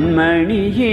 கண்மணியே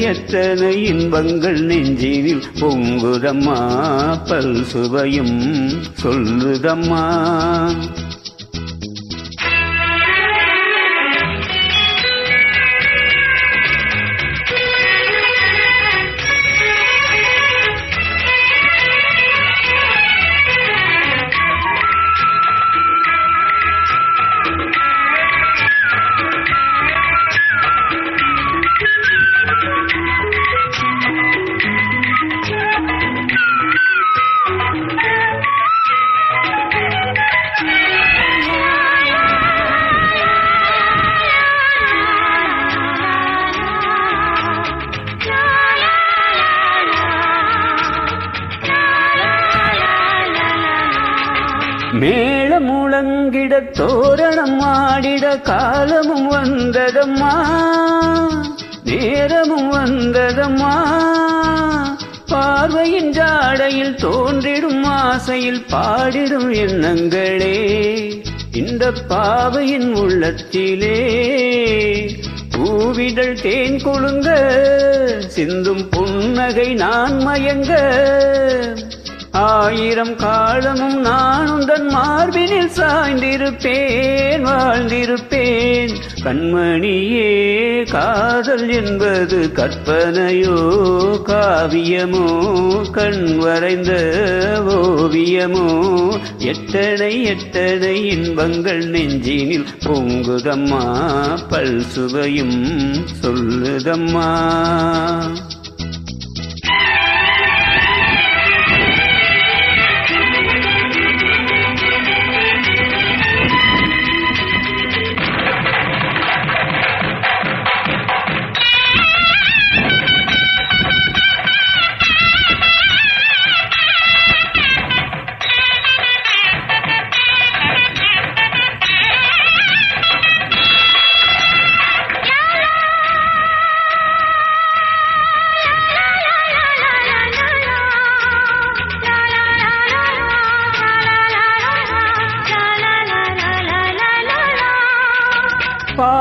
எத்தனை இன்பங்கள் நெஞ்சினில் பொங்குதம்மா பல் சுவையும் சொல்லுதம்மா. மேள முழங்கிட தோரணம் ஆடிட காலமும் வந்ததம்மா. நேரமும் வந்ததம்மா. பார்வையின் ஜாடையில் தோன்றிடும் ஆசையில் பாடிடும் எண்ணங்களே. இந்த பாவையின் உள்ளத்திலே பூவிடல் தேன் கொழுங்க சிந்தும் புன்னகை நான் மயங்க. ஆயிரம் காலமும் நான் உந்தன் மார்பினில் சாய்ந்திருப்பேன் வாழ்ந்திருப்பேன். கண்மணியே காதல் என்பது கற்பனையோ காவியமோ கண் வரைந்த ஓவியமோ. எத்தனை எத்தனை இன்பங்கள் நெஞ்சினில் பொங்குதம்மா பல் சுவையும் சொல்லுதம்மா.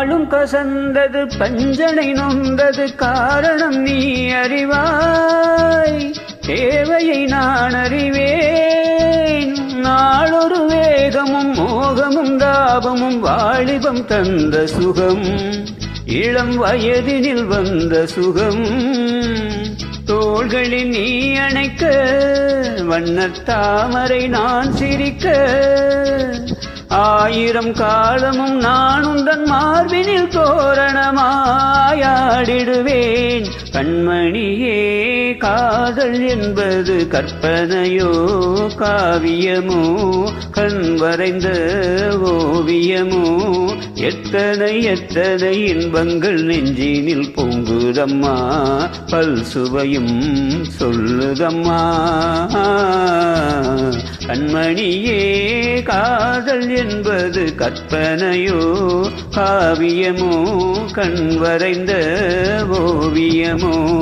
பாலும் கசந்தது பஞ்சனை நொந்தது காரணம் நீ அறிவாய். தேவையை நான் அறிவேன். நாளொரு வேகமும் மோகமும் தாபமும் வாலிபம் தந்த சுகம். இளம் வயதினில் வந்த சுகம். தோள்களில் நீ அணைக்க வண்ண தாமரை நான் சிரிக்க. ஆயிரம் காலமும் நான் உந்தன் மார்பினில் தோரணமாயாடிடுவேன். கண்மணியே காதல் என்பது கற்பனையோ காவியமோ கண் வரைந்த ஓவியமோ எத்தனை எத்தனை இன்பங்கள் நெஞ்சினில் பொங்குதம்மா பல் சுவையும் சொல்லுதம்மா. கண்மணியே காதல் என்பது கற்பனையோ? காவியமோ கண் வரைந்த ஓவியமோ?